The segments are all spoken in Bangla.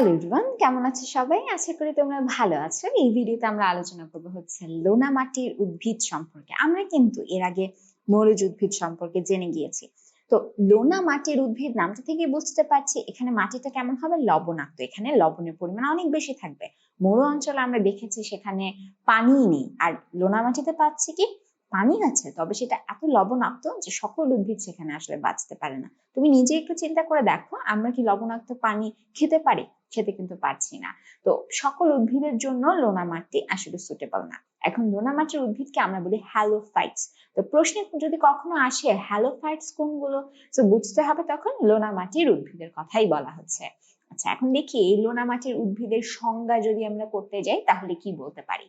হ্যালো এভরিওয়ান, কেমন আছো সবাই? আশা করি তোমরা ভালো আছো। এই ভিডিওতে আমরা আলোচনা করব হচ্ছে লোনা মাটির উদ্ভিদ সম্পর্কে। আমরা কিন্তু এর আগে মৌরজ উদ্ভিদ সম্পর্কে জেনে গিয়েছি। তো লোনা মাটির উদ্ভিদ নামটা থেকে বুঝতে পারছি, এখানে মাটিটা কেমন হবে? লবণাক্ত। এখানে লবণের পরিমাণ অনেক বেশি থাকবে। মরু অঞ্চলে আমরা দেখেছি সেখানে পানি নেই। আর লোনা মাটিতে পাচ্ছি কি? পানি আছে, তবে সেটা এত লবণাক্ত যে সকল উদ্ভিদ সেখানে আসলে বাঁচতে পারে না। তুমি নিজে একটু চিন্তা করে দেখো, আমরা কি লবণাক্ত পানি খেতে পারি? খেতে কিন্তু পারছি না। তো সকল উদ্ভিদের জন্য লোনা মাটি আসলে সুটেবল না। এখন লোনা মাটির উদ্ভিদকে আমরা বলি হ্যালোফাইটস তো প্রশ্নে যদি কখনো আসে হ্যালোফাইটস কোনগুলো? তো বুঝতে হবে তখন লোনা মাটির উদ্ভিদের কথাই বলা হচ্ছে। আচ্ছা এখন দেখি এই লোনা মাটির উদ্ভিদের সংজ্ঞা যদি আমরা করতে যাই, তাহলে কি বলতে পারি?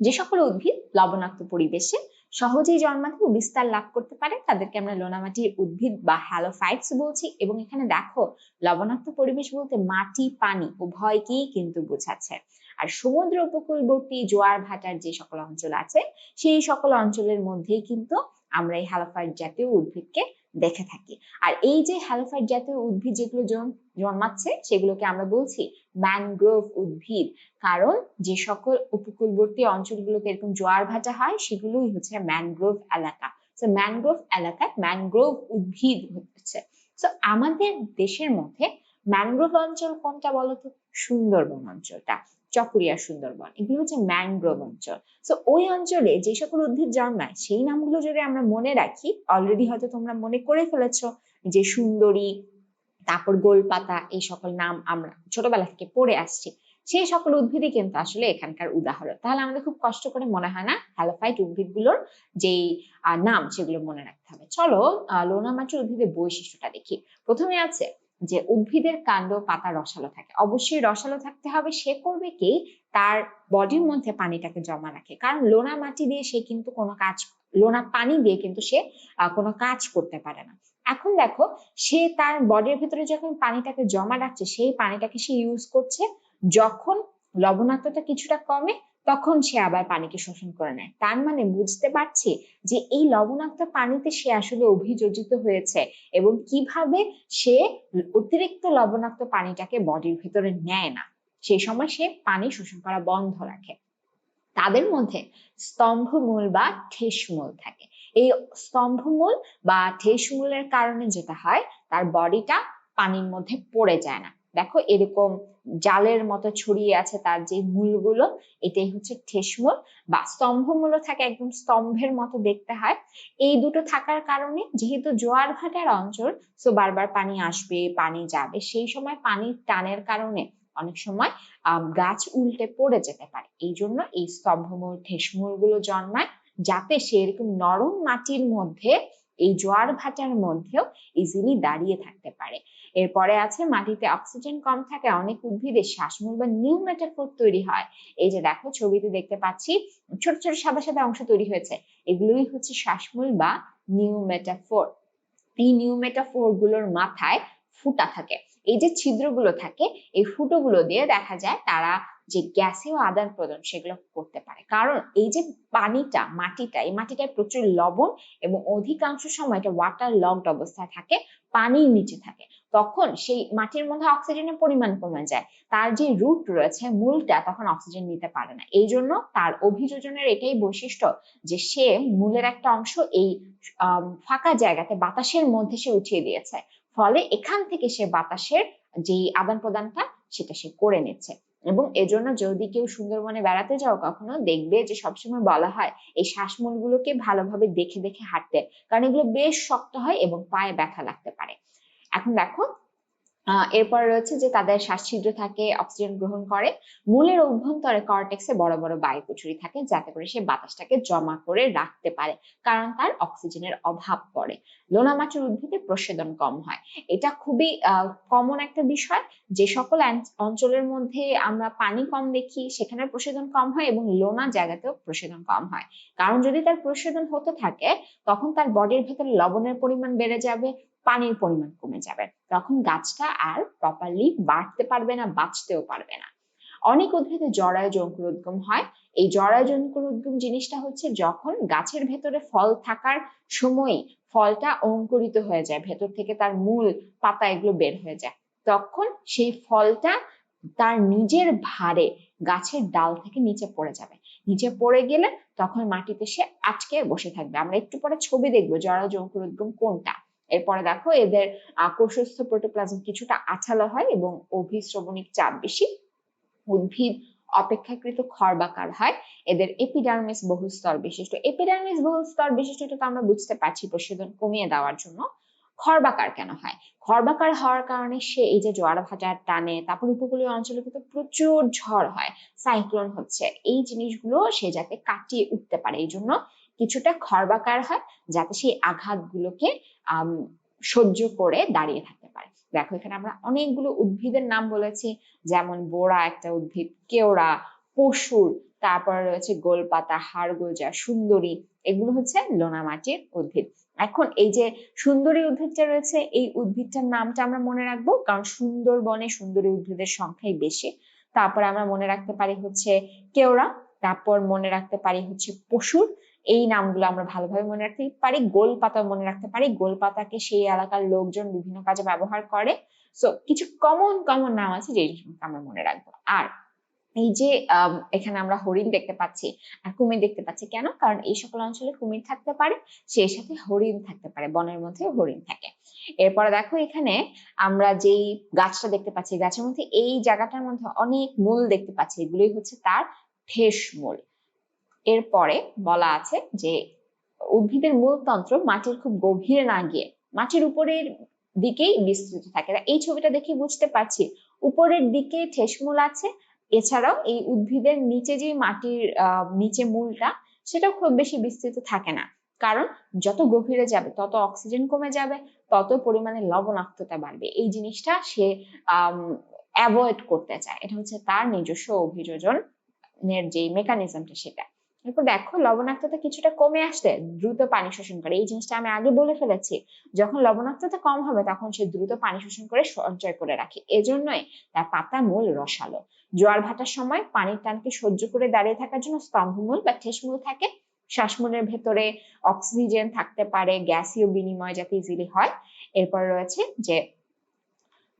যে সকল উদ্ভিদ লবণাক্ত পরিবেশে সহজেই জন্মাতে ও বিস্তার লাভ করতে পারে, তাদেরকে আমরা লোনামাটির উদ্ভিদ বা হ্যালোফাইটস বলছি। এবং এখানে দেখো, লবণাক্ত পরিবেশ বলতে মাটি, পানি উভয়কেই কিন্তু বোঝাচ্ছে। আর সমুদ্র উপকূলবর্তী জোয়ার ভাটার যে সকল অঞ্চল আছে, সেই সকল অঞ্চলের মধ্যেই কিন্তু আমরা এই হ্যালোফাইট জাতীয় উদ্ভিদকে দেখে থাকি। আর এই যে হ্যালোফাইট জাতীয় উদ্ভিদ যেগুলো জন্মাচ্ছে, সেগুলোকে আমরা বলছি ম্যানগ্রোভ উদ্ভিদ। কারণ যে সকল উপকূলবর্তী অঞ্চলগুলোতে এরকম জোয়ার ভাটা হয়, সেগুলোই হচ্ছে ম্যানগ্রোভ এলাকা। তো ম্যানগ্রোভ এলাকায় ম্যানগ্রোভ উদ্ভিদ হচ্ছে। তো আমাদের দেশের মধ্যে ম্যানগ্রোভ অঞ্চল কোনটা বলতো? সুন্দরবন অঞ্চলটা, চকরিয়া সুন্দরবন, এগুলো হচ্ছে ম্যানগ্রোভ অঞ্চল। তো ওই অঞ্চলে যে সকল উদ্ভিদ জন্মায়, সেই নামগুলো যদি আমরা মনে রাখি অলরেডি হয়তো তোমরা মনে করে ফেলেছো যে সুন্দরী, তারপর গোলপাতা, এই সকল নাম আমরা ছোটবেলা থেকে পড়ে আসছি, সেই সকল উদ্ভিদই কিন্তু আসলে এখানকার উদাহরণ। তাহলে আমাদের খুব কষ্ট করে মনে হয় না হ্যালোফাইট উদ্ভিদগুলোর যেই নাম সেগুলো মনে রাখতে হবে। চলো লোনা মাটির উদ্ভিদের বৈশিষ্ট্যটা দেখি। প্রথমে আছে যে উদ্ভিদের কাণ্ড পাতা রসালো থাকে। অবশ্যই রসালো থাকতে হবে। সে করবে কি? তার বডির মধ্যে পানিটাকে জমা রাখে। কারণ লোনা মাটি দিয়ে সে কিন্তু কোনো কাজ, লোনা পানি দিয়ে কিন্তু সে কোনো কাজ করতে পারে না। এখন দেখো, সে তার বডির ভিতরে যখন পানিটাকে জমা রাখছে, সেই পানিটাকে সে ইউজ করছে যখন লবণাক্ততা কিছুটা কমে তখন সে আবার পানিকে শোষণ করে নেয়। তার মানে বুঝতে পারছি যে এই লবণাক্ত পানিতে সে আসলে অভিযোজিত হয়েছে এবং কীভাবে সে অতিরিক্ত লবণাক্ত পানিটাকে বডির ভিতরে নেয় না। সেই সময় সে পানি শোষণ করা বন্ধ রাখে। তাদের মধ্যে স্তম্ভমূল বা ঠেসমূল থাকে। এই স্তম্ভমূল বা ঠেসমূলের কারণে যেটা হয়, তার বডিটা পানির মধ্যে পড়ে যায় না। দেখো এরকম জালের মতো ছড়িয়ে আছে তার যে মূলগুলো, এটাই হচ্ছে ঠেসমূল বা স্তম্ভমূলও থাকে, একদম স্তম্ভের মতো দেখতে হয়। এই দুটো থাকার কারণে যেহেতু জোয়ার ভাটার অঞ্চল সো বারবার পানি আসবে, পানি যাবে, সেই সময় পানির টানের কারণে অনেক সময় গাছ উল্টে পড়ে যেতে পারে। এই জন্য এই স্তম্ভমূল ঠেসমূলগুলো জন্মায় যাতে সে এরকম নরম মাটির মধ্যে এই জোয়ার ভাটার মধ্যেও ইজিলি দাঁড়িয়ে থাকতে পারে। এরপরে আছে, মাটিতে অক্সিজেন কম থাকে অনেক উদ্ভিদের শ্বাসমূল বা নিউ মেটাফোর তৈরি হয়। এই যে দেখো, ছবিতে দেখতে পাচ্ছি, ছোট ছোট সাদা সাদা অংশ তৈরি হয়েছে। এগুলোই হচ্ছে শ্বাসমূল বা নিউ মেটাফোর এই নিউ মেটাফোরগুলোর মাথায় ফুটা থাকে। এই যে ছিদ্রগুলো থাকে, এই ফুটোগুলো দিয়ে দেখা যায় তারা যে গ্যাসেও আদান প্রদান সেগুলো করতে পারে। কারণ এই যে পানিটা, মাটিটা, এই মাটিটায় প্রচুর লবণ এবং অধিকাংশ সময় এটা ওয়াটার লকড অবস্থায় থাকে, পানির নিচে থাকে। তখন সেই মাটির মধ্যে অক্সিজেনের পরিমাণ কমে যায়। তার যে রুট রয়েছে, মূলটা তখন অক্সিজেন নিতে পারে না। এই জন্য তার অভিযোজনের এটাই বৈশিষ্ট্য যে সে মূলের একটা অংশ এই ফাঁকা জায়গাতে বাতাসের মধ্যে সে উঠিয়ে দিয়েছে। ফলে এখান থেকে সে বাতাসের যে আদান প্রদানটা, সেটা সে করে নিচ্ছে। এবং এজন্য যদি কেউ সুন্দরবনে বেড়াতে যাও, কখনো দেখবে যে সবসময় বলা হয় এই শ্বাসমূলগুলোকে ভালোভাবে দেখে দেখে হাঁটতে, কারণ এগুলো বেশ শক্ত হয় এবং পায়ে ব্যথা লাগতে পারে। এখন দেখো এরপর রয়েছে যে তাদের শ্বাসছিদ্র থাকে, অক্সিজেন গ্রহণ করে, মূলের অভ্যন্তরে কর্টেক্সে বড় বড় বায়ু বায়ুকুচুরি থাকে, যাতে করে সে বাতাসটাকে জমা করে রাখতে পারে, কারণ তার অক্সিজেনের অভাব পড়ে। লোনা মাটির উদ্ভিদে প্রসেদন কম হয়। এটা খুবই কমন একটা বিষয়। যে সকল অঞ্চলের মধ্যে আমরা পানি কম দেখি, সেখানে প্রসেদন কম হয় এবং লোনা জায়গাতেও প্রসেদন কম হয়। কারণ যদি তার প্রসেদন হতে থাকে, তখন তার বডির ভেতরে লবণের পরিমাণ বেড়ে যাবে, পানির পরিমাণ কমে যাবে। তখন গাছটা আর প্রপারলি বাড়তে পারবে না, বাঁচতেও পারবে না। অনেক উদ্ভিদে জরায়ু উদ্গম হয়। এই জরায়ু উদ্গম জিনিসটা হচ্ছে যখন গাছের ভেতরে ফল থাকার সময় ফলটা অঙ্কুরিত হয়ে যায়, ভেতর থেকে তার মূল পাতা এগুলো বের হয়ে যায়। তখন সেই ফলটা তার নিজের ভারে গাছের ডাল থেকে নিচে পড়ে যাবে। নিচে পড়ে গেলে তখন মাটিতে সে আটকে বসে থাকবে। আমরা একটু পরে ছবি দেখব জরায়ু অঙ্কুরোদ্গম কোনটা? এরপরে দেখো এদের কোষস্থ প্রোটোপ্লাজম কিছুটা আঠালো হয় এবং অভিশ্রবণিক চাপ বেশি। উদ্ভিদ অপেক্ষাকৃত খর্বাকার হয়। এদের এপিডার্মিস বহুস্তর বিশিষ্ট। এপিডার্মিস বহুস্তর বিশিষ্ট এটা তো আমরা বুঝতে পারছি প্রশোধন কমিয়ে দেওয়ার জন্য। খর্বাকার কেন হয়? খর্বাকার হওয়ার কারণে সে এই যে জোয়ার ভাটার টানে, তারপর উপকূলীয় অঞ্চলে কিন্তু প্রচুর ঝড় হয় সাইক্লোন হচ্ছে। এই জিনিসগুলো সে যাতে কাটিয়ে উঠতে পারে। এই জন্য কিছুটা খর্বাকার হয়, যাতে সেই আঘাতগুলোকে সহ্য করে দাঁড়িয়ে থাকতে পারে। দেখো, এখানে আমরা অনেকগুলো উদ্ভিদের নাম বলেছি। যেমন বোড়া একটা উদ্ভিদ, কেওড়া, পশুর তারপর রয়েছে গোলপাতা, হাড়গোজা, সুন্দরী, এগুলো হচ্ছে লোনা মাটির উদ্ভিদ। এখন এই যে সুন্দরী উদ্ভিদটা রয়েছে, এই উদ্ভিদটার নামটা আমরা মনে রাখব, কারণ সুন্দরবনে সুন্দরী উদ্ভিদের সংখ্যাই বেশি। তারপর আমরা মনে রাখতে পারি হচ্ছে কেওড়া, তারপর মনে রাখতে পারি হচ্ছে পশুর। এই নামগুলো আমরা ভালোভাবে মনে রাখতে পারি গোল পাতা মনে রাখতে পারি। গোল পাতাকে সেই এলাকার লোকজন বিভিন্ন কাজে ব্যবহার করে। সো কিছু কমন কমন নাম আছে যে আমরা মনে রাখব। আর এই যে এখানে আমরা হরিণ দেখতে পাচ্ছি আর কুমির দেখতে পাচ্ছি। কেন? কারণ এই সকল অঞ্চলে কুমির থাকতে পারে, সেই সাথে হরিণ থাকতে পারে, বনের মধ্যে হরিণ থাকে। এরপরে দেখো এখানে আমরা যেই গাছটা দেখতে পাচ্ছি, গাছের মধ্যে এই জায়গাটার মধ্যে অনেক মূল দেখতে পাচ্ছি, এগুলোই হচ্ছে তার ঠেস মূল। এরপরে বলা আছে যে, উদ্ভিদের মূলতন্ত্র মাটির খুব গভীরে না গিয়ে, মাটির উপরের দিকেই বিস্তৃত থাকে। এই ছবিটা দেখে বুঝতে পারছি, উপরের দিকে ঠেসমূল আছে এছাড়াও এই উদ্ভিদের নিচে যে মাটির নিচে মূলটা সেটা খুব বেশি বিস্তৃত থাকে না। কারণ যত গভীরে যাবে, তত অক্সিজেন কমে যাবে, তত পরিমাণে লবণাক্ততা বাড়বে। এই জিনিসটা সে অ্যাভয়েড করতে চায়। এটা হচ্ছে তার নিজস্ব অভিযোজনের যে মেকানিজমটা সেটা। এরপর দেখো লবণাক্ততা কিছুটা কমে আসলে দ্রুত পানি শোষণ করে। এই জিনিসটা আমি আগে বলে ফেলেছি, যখন লবণাক্ততা কম হবে তখন সে দ্রুত পানি শোষণ করে সঞ্চয় করে রাখে। এজন্যই তার পাতা মূল রসালো। জোয়ার ভাটার সময় পানির টানকে সহ্য করে দাঁড়িয়ে থাকার জন্য স্তম্ভমূল বা ঠেসমূল থাকে। শ্বাসমূলের ভেতরে অক্সিজেন থাকতে পারে, গ্যাসীয় বিনিময় যাতে ইজিলি হয়। এরপর রয়েছে যে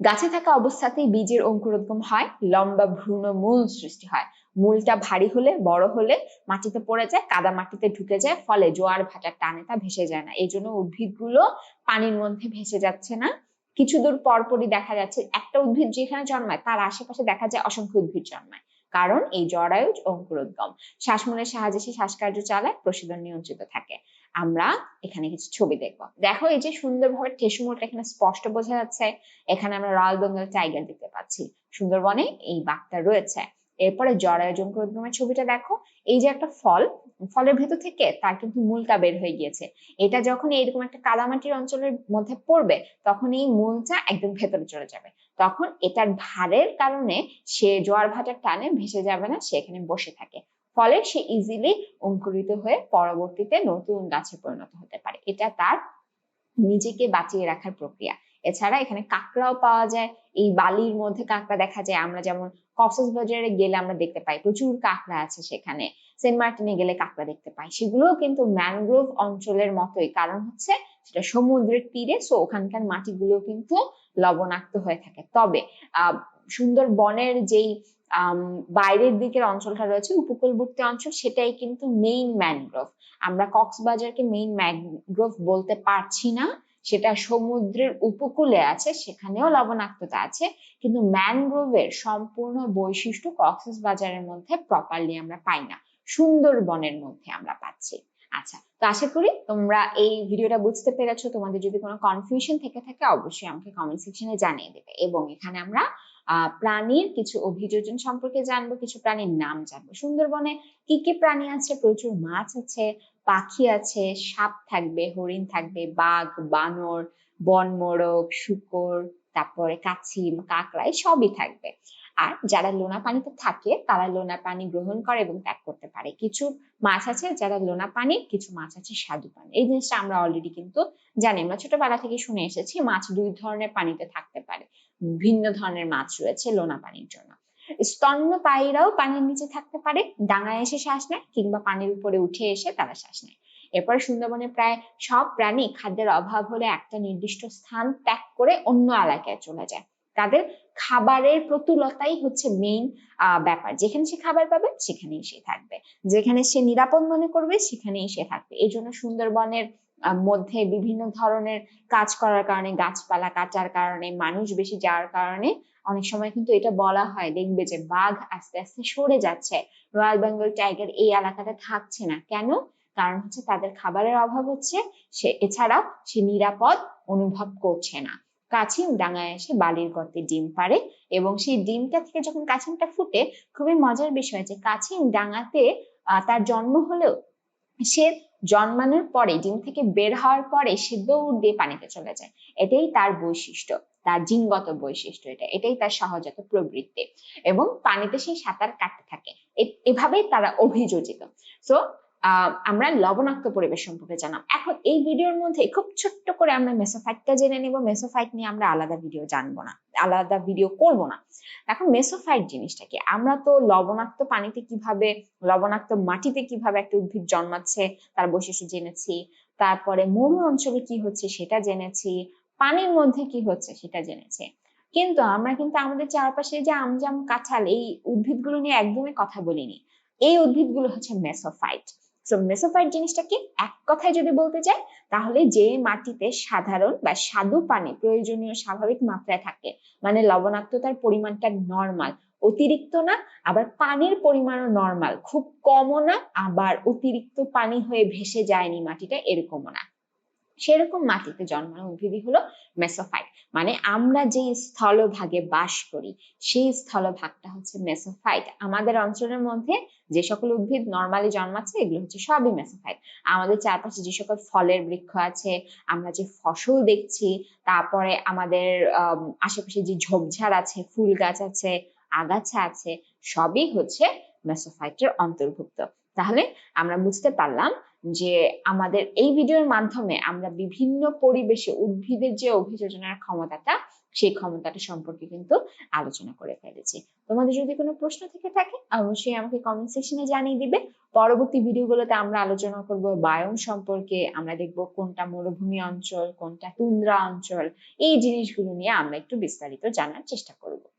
গাছে থাকা অবস্থাতেই বীজের অঙ্কুরোদ্গম হয়, লম্বা ভ্রূণ মূল সৃষ্টি হয়। মূলটা ভারী হলে, বড় হলে মাটিতে পড়ে যায়, কাদা মাটিতে ঢুকে যায়, ফলে জোয়ার ভাটার টানে তা ভেসে যায় না। এই জন্য উদ্ভিদগুলো পানির মধ্যে ভেসে যাচ্ছে না। কিছু দূর পরপরই দেখা যাচ্ছে, একটা উদ্ভিদ যেখানে জন্মায়, তার আশেপাশে দেখা যায় অসংখ্য উদ্ভিদ জন্মায়। কারণ এই জরায়ু অঙ্কুরোদ্গম শ্বাসমূলের সাহায্যে সে শ্বাসকার্য চালায়, প্রশোধন নিয়ন্ত্রিত থাকে। আমরা এখানে কিছু ছবি দেখব। দেখো এই যে সুন্দরভাবে ঠেসমূলটা এখানে স্পষ্ট বোঝা যাচ্ছে। এখানে আমরা রয়্যাল বেঙ্গল টাইগার দেখতে পাচ্ছি। সুন্দরবনে এই বাঘটা রয়েছে। এরপরে জরায়োজন প্রোদ্গমের ছবিটা দেখো। এই যে একটা ফল, ফলের ভেতর থেকে তার কিন্তু মূলটা বের হয়ে গিয়েছে। এটা যখন এইরকম একটা কাদামাটির অঞ্চলের মধ্যে পড়বে, তখন এই মূলটা একদম ভেতরে চলে যাবে। তখন এটার ভারের কারণে সে জোয়ার ভাটার টানে ভেসে যাবে না, সে এখানে বসে থাকে। ফলে সে ইজিলি অঙ্কুরিত হয়ে পরবর্তীতে নতুন গাছে পরিণত হতে পারে। এটা তার নিজেকে বাঁচিয়ে রাখার প্রক্রিয়া। এছাড়া এখানে কাঁকড়াও পাওয়া যায়। এই বালির মধ্যে কাঁকড়া দেখা যায়। আমরা যেমন কক্সবাজারে গেলে আমরা দেখতে পাই, প্রচুর কাঁকড়া আছে সেখানে। সেন্ট মার্টিনে গেলে কাঁকড়া দেখতে পাই। সেগুলোও কিন্তু ম্যানগ্রোভ অঞ্চলের মতোই। কারণ হচ্ছে সেটা সমুদ্রের তীরে সো ওখানকার মাটিগুলো কিন্তু লবণাক্ত হয়ে থাকে। তবে সুন্দর বনের যেই বাইরের দিকের অঞ্চলটা রয়েছে, উপকূলবর্তী অঞ্চল, সেটাই কিন্তু মেইন ম্যানগ্রোভ আমরা কক্সবাজারকে মেইন ম্যানগ্রোভ বলতে পারছি না। সেটা সমুদ্রের উপকূলে আছে, সেখানেও লবণাক্ততা আছে, কিন্তু ম্যানগ্রোভের সম্পূর্ণ বৈশিষ্ট্য কক্সেস বাজারের মধ্যে প্রপারলি আমরা পাই না। সুন্দরবনের মধ্যে আমরা পাচ্ছি। আচ্ছা তো আশা করি তোমরা এই ভিডিওটা বুঝতে পেরেছ। তোমাদের যদি কোনো কনফিউশন থেকে থাকে, অবশ্যই আমাকে কমেন্ট সেকশনে জানিয়ে দেবে। এবং এখানে আমরা প্রাণীর কিছু অভিযোজন সম্পর্কে জানব, কিছু প্রাণীর নাম জানব। সুন্দরবনে কি কি প্রাণী আছে? প্রচুর মাছ আছে পাখি আছে, সাপ থাকবে, হরিণ থাকবে, বাঘ, বানর বন মোরগ শুকর, তারপরে কাছিম, কাকড়া সবই থাকবে। আর যারা লোনা পানিতে থাকে, তারা লোনা পানি গ্রহণ করে এবং ত্যাগ করতে পারে। কিছু মাছ আছে, যারা লোনা পানি, কিছু মাছ আছে, স্বাদু পানি। এই জিনিসটা আমরা অলরেডি কিন্তু জানি। আমরা ছোটবেলা থেকে শুনে এসেছি, মাছ দুই ধরনের পানিতে থাকতে পারে। ভিন্ন ধরনের মাছ রয়েছে লোনা পানির জন্য। স্তন্যপায়ীরাও পানির নিচে থাকতে পারে, ডাঙায় এসে শ্বাস নেয় কিংবা পানির উপরে উঠে এসে তারা শ্বাস নেয়। এরপরে সুন্দরবনে প্রায় সব প্রাণী খাদ্যের অভাব হলে একটা নির্দিষ্ট স্থান ত্যাগ করে অন্য এলাকায় চলে যায়। তাদের খাবারের প্রতুলতাই হচ্ছে মেইন ব্যাপার। যেখানে সে খাবার পাবে, সেখানেই সে থাকবে। যেখানে সে নিরাপদ মনে করবে, সেখানেই সে থাকবে। এই জন্য সুন্দরবনের মধ্যে বিভিন্ন ধরনের কাজ করার কারণে, গাছপালা কাটার কারণে, মানুষ বেশি যাওয়ার কারণে অনেক সময় কিন্তু এটা বলা হয়। দেখবে যে বাঘ আস্তে আস্তে সরে যাচ্ছে। রয়্যাল বেঙ্গল টাইগার এই এলাকাতে থাকছে না। কেন? কারণ হচ্ছে তাদের খাবারের অভাব হচ্ছে। সে এছাড়াও সে নিরাপদ অনুভব করছে না। কাছিম ডাঙায় এসে বালির গর্তে ডিম পারে এবং সেই ডিমটা থেকে যখন কাছিমটা ফুটে, খুবই মজার বিষয় যে কাছিম ডাঙাতে তার জন্ম হলেও সে জন্মানোর পরে, ডিম থেকে বের হওয়ার পরে সে দৌড় দিয়ে পানিতে চলে যায়। এটাই তার বৈশিষ্ট্য, তার জিনগত বৈশিষ্ট্য এটা, এটাই তার সহজাত প্রবৃত্তি। এবং পানিতে সে সাঁতার কাটতে থাকে। এভাবেই তারা অভিযোজিত। সো আমরা লবণাক্ত পরিবেশ সম্পর্কে জানলাম এখন এই ভিডিওর মধ্যে খুব ছোট্ট করে আমরা মেসোফাইটটা জেনে নিব। মেসোফাইট নিয়ে আমরা আলাদা ভিডিও জানব না, আলাদা ভিডিও করব না। এখন মেসোফাইট জিনিসটা কি? আমরা তো লবণাক্ত পানিতে কীভাবে, লবণাক্ত মাটিতে কীভাবে একটা উদ্ভিদ জন্মাচ্ছে, তার বৈশিষ্ট্য জেনেছি। তারপরে মরু অঞ্চলে কি হচ্ছে সেটা জেনেছি, পানির মধ্যে কি হচ্ছে সেটা জেনেছি। কিন্তু আমরা কিন্তু আমাদের চারপাশে যে আমজাম কাঁঠাল, এই উদ্ভিদগুলো নিয়ে একদমই কথা বলিনি। এই উদ্ভিদগুলো হচ্ছে মেসোফাইট। সো মেসোফাইট জিনিসটা কি এক কথায় যদি বলতে চাই, তাহলে যে মাটিতে সাধারণ বা স্বাদু পানি প্রয়োজনীয় স্বাভাবিক মাত্রায় থাকে মানে লবণাক্ততার পরিমাণটা নর্মাল অতিরিক্ত না, আবার পানির পরিমাণও নর্মাল খুব কমও না, আবার অতিরিক্ত পানি হয়ে ভেসে যায়নি মাটিটা, এরকমও না। সেরকম মাটিতে জন্মানো উদ্ভিদই হলো মেসোফাইট। মানে আমরা যে স্থলভাগে বাস করি সেই স্থলভাগটা হচ্ছে মেসোফাইট। আমাদের অঞ্চলের মধ্যে যে সকল উদ্ভিদ নর্মালি জন্মাচ্ছে এগুলো হচ্ছে সবই মেসোফাইট। আমাদের চারপাশে যে সকল ফলের বৃক্ষ আছে আমরা যে ফসল দেখছি তারপরে আমাদের আম, আশেপাশে যে ঝোপঝাড় আছে ফুল গাছ আছে আগাছা আছে সবই হচ্ছে মেসোফাইটের অন্তর্ভুক্ত। তাহলে আমরা বুঝতে পারলাম যে আমাদের এই ভিডিওর মাধ্যমে আমরা বিভিন্ন পরিবেশে উদ্ভিদের যে অভিযোজনার ক্ষমতাটা, সেই ক্ষমতাটা সম্পর্কে কিন্তু আলোচনা করে ফেলেছি। তোমাদের যদি কোনো প্রশ্ন থেকে থাকে, অবশ্যই আমাকে কমেন্ট সেকশনে জানিয়ে দিবে। পরবর্তী ভিডিওগুলোতে আমরা আলোচনা করব বায়ন সম্পর্কে, আমরা দেখব কোনটা মরুভূমি অঞ্চল, কোনটা তুন্দ্রা অঞ্চল, এই জিনিসগুলো নিয়ে আমরা একটু বিস্তারিত জানার চেষ্টা করব।